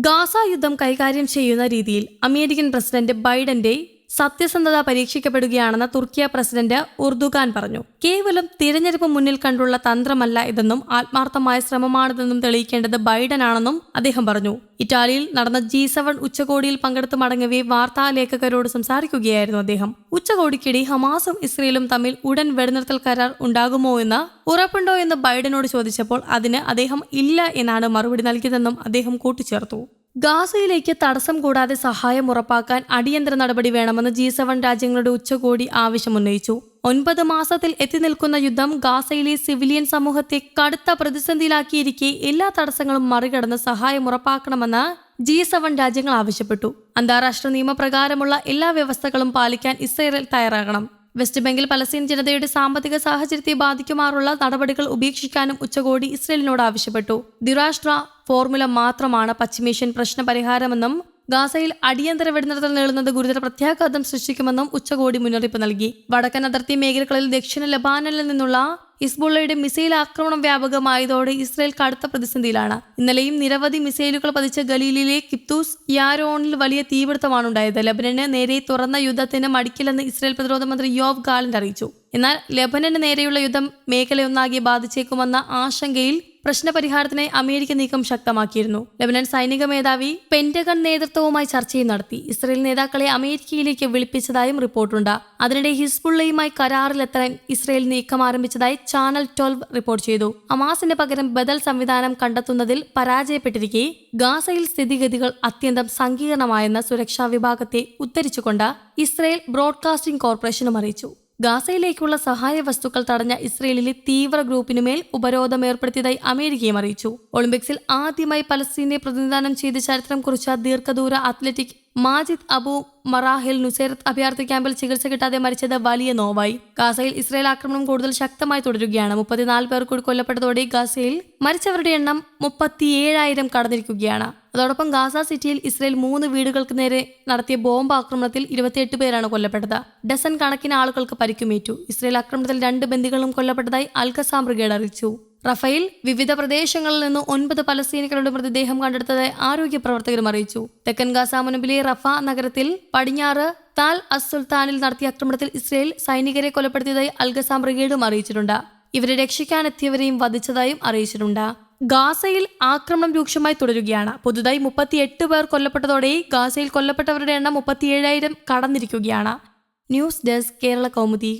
Gaza യുദ്ധം കൈകാര്യം ചെയ്യുന്ന രീതിയിൽ അമേരിക്കൻ പ്രസിഡന്റ് ബൈഡന്റെ സത്യസന്ധത പരീക്ഷിക്കപ്പെടുകയാണെന്ന് തുർക്കിയ പ്രസിഡന്റ് ഉർദുഖാൻ പറഞ്ഞു. കേവലം തിരഞ്ഞെടുപ്പ് മുന്നിൽ കണ്ടുള്ള തന്ത്രമല്ല ഇതെന്നും ആത്മാർത്ഥമായ ശ്രമമാണിതെന്നും തെളിയിക്കേണ്ടത് ബൈഡനാണെന്നും അദ്ദേഹം പറഞ്ഞു. ഇറ്റാലിയിൽ നടന്ന ജി സെവൻ ഉച്ചകോടിയിൽ പങ്കെടുത്ത് മടങ്ങവേ വാർത്താലേഖകരോട് സംസാരിക്കുകയായിരുന്നു അദ്ദേഹം. ഉച്ചകോടിക്കിടെ ഹമാസും ഇസ്രയേലും തമ്മിൽ ഉടൻ വെടിനിർത്തൽ കരാർ ഉണ്ടാകുമോ എന്ന് ഉറപ്പുണ്ടോ എന്ന് ബൈഡനോട് ചോദിച്ചപ്പോൾ അതിന് അദ്ദേഹം ഇല്ല എന്നാണ് മറുപടി നൽകിയതെന്നും അദ്ദേഹം കൂട്ടിച്ചേർത്തു. ഗാസയിലേക്ക് തടസ്സം കൂടാതെ സഹായം ഉറപ്പാക്കാൻ അടിയന്തര നടപടി വേണമെന്ന് ജി സെവൻ രാജ്യങ്ങളുടെ ഉച്ചകോടി ആവശ്യമുന്നയിച്ചു ഒൻപത് മാസത്തിൽ എത്തി നിൽക്കുന്ന യുദ്ധം ഗാസയിലെ സിവിലിയൻ സമൂഹത്തെ കടുത്ത പ്രതിസന്ധിയിലാക്കിയിരിക്കെ എല്ലാ തടസ്സങ്ങളും മറികടന്ന് സഹായം ഉറപ്പാക്കണമെന്ന് ജി സെവൻ രാജ്യങ്ങൾ ആവശ്യപ്പെട്ടു. അന്താരാഷ്ട്ര നിയമപ്രകാരമുള്ള എല്ലാ വ്യവസ്ഥകളും പാലിക്കാൻ ഇസ്രയേൽ തയ്യാറാകണം. വെസ്റ്റ് ബംഗാൾ പലസ്തീൻ ജനതയുടെ സാമ്പത്തിക സാഹചര്യത്തെ ബാധിക്കുമാറുള്ള നടപടികൾ ഉപേക്ഷിക്കാനും ഉച്ചകോടി ഇസ്രയേലിനോട് ആവശ്യപ്പെട്ടു. ദ്വിരാഷ്ട്ര ഫോർമുല മാത്രമാണ് പശ്ചിമേഷ്യൻ പ്രശ്ന പരിഹാരമെന്നും ഗാസയിൽ അടിയന്തര വെടിനിർത്തൽ നേടുന്നത് ഗുരുതര പ്രത്യാഘാതം സൃഷ്ടിക്കുമെന്നും ഉച്ചകോടി മുന്നറിയിപ്പ് നൽകി. വടക്കൻ അതിർത്തി മേഖലകളിൽ ദക്ഷിണ ലബാനിൽ നിന്നുള്ള ഹിസ്ബുള്ളയുടെ മിസൈൽ ആക്രമണം വ്യാപകമായതോടെ ഇസ്രായേൽ കടുത്ത പ്രതിസന്ധിയിലാണ്. ഇന്നലെയും നിരവധി മിസൈലുകൾ പതിച്ച ഗലീലിലെ കിപ്തൂസ് യാരോണിൽ വലിയ തീപിടുത്തമാണ് ഉണ്ടായത് ലബനന് നേരെ തുറന്ന യുദ്ധത്തിന് മടിക്കില്ലെന്ന് ഇസ്രായേൽ പ്രതിരോധ മന്ത്രി യോവ് ഗാലന്റ് അറിയിച്ചു. എന്നാൽ ലബനന് നേരെയുള്ള യുദ്ധം മേഖലയൊന്നാകെ ബാധിച്ചേക്കുമെന്ന ആശങ്കയിൽ പ്രശ്നപരിഹാരത്തിനായി അമേരിക്ക നീക്കം ശക്തമാക്കിയിരുന്നു. ലബനൻ സൈനിക മേധാവി പെന്റഗൺ നേതൃത്വവുമായി ചർച്ചയും നടത്തി. ഇസ്രയേൽ നേതാക്കളെ അമേരിക്കയിലേക്ക് വിളിപ്പിച്ചതായും റിപ്പോർട്ടുണ്ട്. അതിനിടെ ഹിസ്ബുള്ളയുമായി കരാറിലെത്താൻ ഇസ്രയേൽ നീക്കം ആരംഭിച്ചതായി ചാനൽ ട്വൽവ് റിപ്പോർട്ട് ചെയ്തു. അമാസിന് പകരം ബദൽ സംവിധാനം കണ്ടെത്തുന്നതിൽ പരാജയപ്പെട്ടിരിക്കെ ഗാസയിൽ സ്ഥിതിഗതികൾ അത്യന്തം സങ്കീർണമായെന്ന സുരക്ഷാ വിഭാഗത്തെ ഉദ്ധരിച്ചുകൊണ്ട് ഇസ്രയേൽ ബ്രോഡ്കാസ്റ്റിംഗ് കോർപ്പറേഷനും അറിയിച്ചു. ഗാസയിലേക്കുള്ള സഹായ വസ്തുക്കൾ തടഞ്ഞ ഇസ്രയേലിലെ തീവ്ര ഗ്രൂപ്പിനുമേൽ ഉപരോധം ഏർപ്പെടുത്തിയതായി അമേരിക്കയും അറിയിച്ചു. ഒളിമ്പിക്സിൽ ആദ്യമായി പലസ്തീനെ പ്രതിനിധാനം ചെയ്ത് ചരിത്രം കുറിച്ച ദീർഘദൂര athletic Majed Abu Maraheel Nuseirat അഭയാർത്ഥി ക്യാമ്പിൽ ചികിത്സ കിട്ടാതെ മരിച്ചത് വലിയ നോവായി. ഗാസയിൽ ഇസ്രായേൽ ആക്രമണം കൂടുതൽ ശക്തമായി തുടരുകയാണ്. മുപ്പത്തിനാല് പേർ കൂടി കൊല്ലപ്പെട്ടതോടെ ഗാസയിൽ മരിച്ചവരുടെ എണ്ണം മുപ്പത്തിയേഴായിരം കടന്നിരിക്കുകയാണ്. അതോടൊപ്പം ഗാസ സിറ്റിയിൽ ഇസ്രായേൽ മൂന്ന് വീടുകൾക്ക് നേരെ നടത്തിയ ബോംബ് ആക്രമണത്തിൽ ഇരുപത്തിയെട്ട് പേരാണ് കൊല്ലപ്പെട്ടത്. ഡസൻ കണക്കിന് ആളുകൾക്ക് പരിക്കുമേറ്റു. ഇസ്രായേൽ ആക്രമണത്തിൽ രണ്ട് ബന്ദികളും കൊല്ലപ്പെട്ടതായി അൽഖസാം ബ്രിഗേഡ് അറിയിച്ചു. റഫേൽ വിവിധ പ്രദേശങ്ങളിൽ നിന്ന് ഒൻപത് പലസ്തീനികളുടെ മൃതദേഹം കണ്ടെടുത്തതായി ആരോഗ്യ പ്രവർത്തകരും അറിയിച്ചു. തെക്കൻ ഗാസ മുനമ്പിലെ റഫ നഗരത്തിൽ പടിഞ്ഞാറ് താൽ അസ് സുൽത്താനിൽ നടത്തിയ ആക്രമണത്തിൽ ഇസ്രയേൽ സൈനികരെ കൊലപ്പെടുത്തിയതായി അൽഗസാം ബ്രിഗേഡും അറിയിച്ചിട്ടുണ്ട്. ഇവരെ രക്ഷിക്കാനെത്തിയവരെയും വധിച്ചതായും അറിയിച്ചിട്ടുണ്ട്. ഗാസയിൽ ആക്രമണം രൂക്ഷമായി തുടരുകയാണ്. പുതുതായി മുപ്പത്തിയെട്ട് പേർ കൊല്ലപ്പെട്ടതോടെ ഗാസയിൽ കൊല്ലപ്പെട്ടവരുടെ എണ്ണം മുപ്പത്തിയേഴായിരം കടന്നിരിക്കുകയാണ്. News desk Kerala Kaumudi.